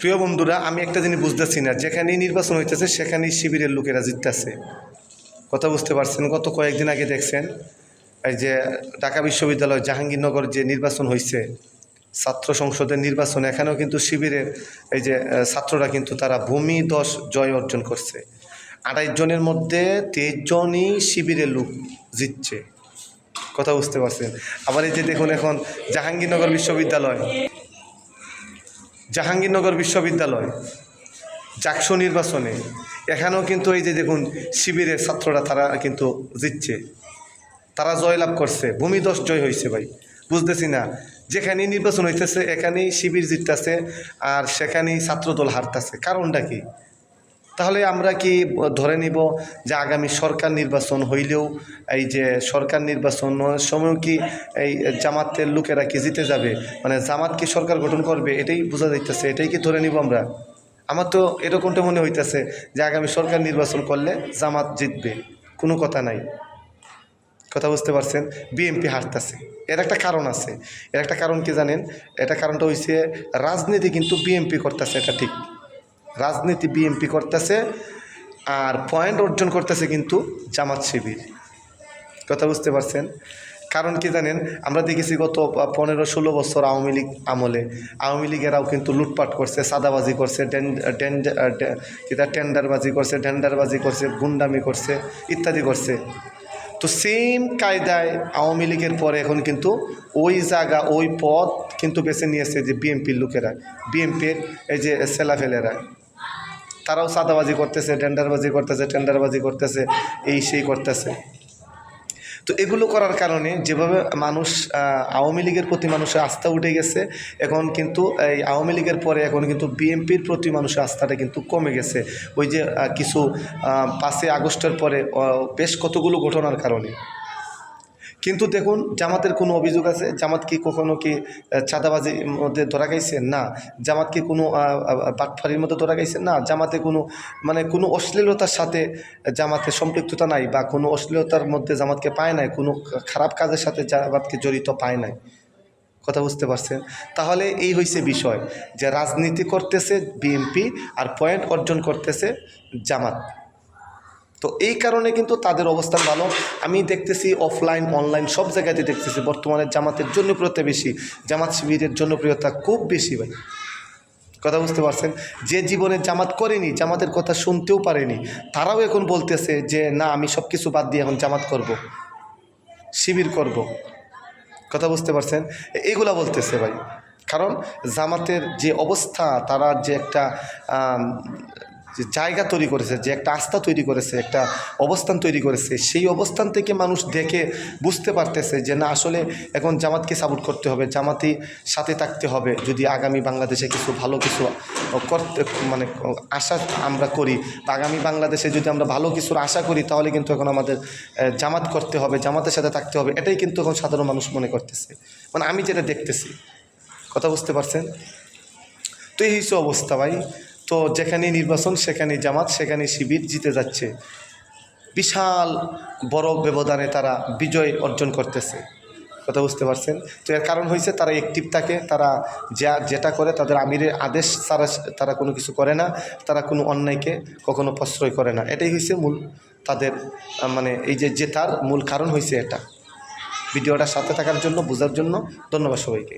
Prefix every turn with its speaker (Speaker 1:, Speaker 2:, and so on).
Speaker 1: প্রিয় বন্ধুরা, আমি একটা জিনিস বুঝতেছি না। যেখানেই নির্বাচন হইতেছে, সেখানেই শিবিরের লোকেরা জিততেছে। কথা বুঝতে পারছেন? গত কয়েকদিন আগে দেখছেন, এই যে ঢাকা বিশ্ববিদ্যালয় জাহাঙ্গীরনগর যে নির্বাচন হয়েছে ছাত্র সংসদের নির্বাচন, এখানেও কিন্তু শিবিরের, এই যে ছাত্ররা কিন্তু তারা ভূমি দশ জয় অর্জন করছে। আড়াইশ জনের মধ্যে তেইশ জনই শিবিরের লোক জিতছে। কথা বুঝতে পারছেন? আবার এই যে দেখুন এখন জাহাঙ্গীরনগর বিশ্ববিদ্যালয় জাহাঙ্গীরনগর বিশ্ববিদ্যালয়, জাকসু নির্বাচনে। এখানেও কিন্তু এই যে দেখুন, শিবিরের ছাত্ররা তারা কিন্তু জিতছে। তারা জয়লাভ করছে। ভূমিদশ জয় হয়েছে ভাই। বুঝতেছি না। যেখানেই নির্বাচন হইতেছে, এখানেই শিবির জিততেছে আর সেখানেই ছাত্রদল হারতেছে। কারণটা কি? তাহলে আমরা কি ধরে নিব যে আগামী সরকার নির্বাচন হইলেও এই যে সরকার নির্বাচন সময় কি এই জামাতের লোকেরা কি জিতে যাবে? মানে জামাত কি সরকার গঠন করবে? এটাই বোঝা যাইতেছে। এটাই কি ধরে নিব আমরা? আমার তো এরকমটা মনে হইতেছে যে আগামী সরকার নির্বাচন করলে জামাত জিতবে। কোনো কথা নাই। কথা বুঝতে পারছেন? বিএনপি হারতেছে। এর একটা কারণ আছে। এর একটা কারণ কি জানেন? এটা কারণটা হইছে রাজনীতি কিন্তু বিএনপি করতেছে, এটা ঠিক। রাজনীতি বিএনপি করতেছে আর পয়েন্ট অর্জন করতেছে কিন্তু জামাত শিবির। কথা বুঝতে পারছেন? কারণ কি জানেন, আমরা দেখেছি গত পনেরো ষোলো বছর আওয়ামী লীগ আমলে, আওয়ামী লীগেরাও কিন্তু লুটপাট করছে, সাদাবাজি করছে টেন্ডারবাজি করছে টেন্ডারবাজি করছে, গুন্ডামি করছে, ইত্যাদি করছে। তো সেম কায়দায় আওয়ামী লীগের পরে এখন কিন্তু ওই জায়গা, ওই পথ কিন্তু বেছে নিয়েছে যে বিএনপির লোকেরা বিএনপির এই যে সেলাফেলেরা। তারাও সাদাবাজি করতেছে, টেন্ডারবাজি করতেছে টেন্ডারবাজি করতেছে, এই সেই করতেছে। তো এগুলো করার কারণে যেভাবে মানুষ আওয়ামী লীগের প্রতি মানুষের আস্থা উঠে গেছে, এখন কিন্তু এই আওয়ামী লীগের পরে এখন কিন্তু বিএনপির প্রতি মানুষের আস্থাটা কিন্তু কমে গেছে। ওই যে কিছু পাঁচই আগস্টের পরে বেশ কতগুলো ঘটনার কারণে। কিন্তু দেখুন, জামাতের কোনো অভিযোগ আছে? জামাত কি কখনো কি চাঁদাবাজির মধ্যে ধরা গাইছে না। জামাত কি কোনো বাটফারির মধ্যে ধরা গাইছে না। জামাতে কোনো মানে কোনো অশ্লীলতার সাথে জামাতে সম্পৃক্ততা নাই বা কোনো অশ্লীলতার মধ্যে জামাতকে পায় নাই, কোনো খারাপ কাজের সাথে জামাতকে জড়িত পায় নাই। কথা বুঝতে পারছেন? তাহলে এই হয়েছে বিষয় যে রাজনীতি করতেছে বিএনপি আর পয়েন্ট অর্জন করতেছে জামাত। তো এই কারণে কিন্তু তাদের অবস্থান ভালো। আমি দেখতেছি অফলাইন অনলাইন সব জায়গাতে দেখতেছি। বর্তমানে জামাতের জনপ্রিয়তা বেশি, জামাত শিবিরের জনপ্রিয়তা খুব বেশি ভাই। কথা বুঝতে পারছেন? যে জীবনে জামাত করেনি, জামাতের কথা শুনতেও পারেনি, তারাও এখন বলতেছে যে, না, আমি সব কিছু বাদ দিয়ে এখন জামাত করব। শিবির করব। কথা বুঝতে পারছেন? এইগুলা বলতেছে ভাই। কারণ জামাতের যে অবস্থা, তারা যে একটা যে জায়গা তৈরি করেছে, যে একটা আস্থা তৈরি করেছে, একটা অবস্থান তৈরি করেছে, সেই অবস্থান থেকে মানুষ দেখে বুঝতে পারতেছে যে না, আসলে এখন জামাতকে সাপোর্ট করতে হবে, জামাতি সাথে থাকতে হবে। যদি আগামী বাংলাদেশে কিছু ভালো কিছু করতে মানে আশা আমরা করি আগামী বাংলাদেশে যদি আমরা ভালো কিছুর আশা করি, তাহলে কিন্তু এখন আমাদের জামাত করতে হবে, জামাতের সাথে থাকতে হবে, এটাই কিন্তু এখন সাধারণ মানুষ মনে করতেছে। মানে আমি যেটা দেখতেছি, কথা বুঝতে পারছেন? তো এই হচ্ছে অবস্থা ভাই। তো যেখানেই নির্বাচন, সেখানেই জামাত, সেখানেই শিবির জিতে যাচ্ছে। বিশাল বড় ব্যবধানে তারা বিজয় অর্জন করতেছে। কথা বুঝতে পারছেন? তো এর কারণ হয়েছে তারা অ্যাক্টিভ থাকে, তারা যা, যেটা করে তাদের আমিরের আদেশ তারা তারা কোনো কিছু করে না, তারা কোনো অন্যায়কে কখনো প্রশ্রয় করে না। এটাই হয়েছে মূল তাদের মানে এই যে জেতার মূল কারণ হয়েছে এটা। ভিডিওটা সাথে থাকার জন্য, বোঝার জন্য ধন্যবাদ সবাইকে।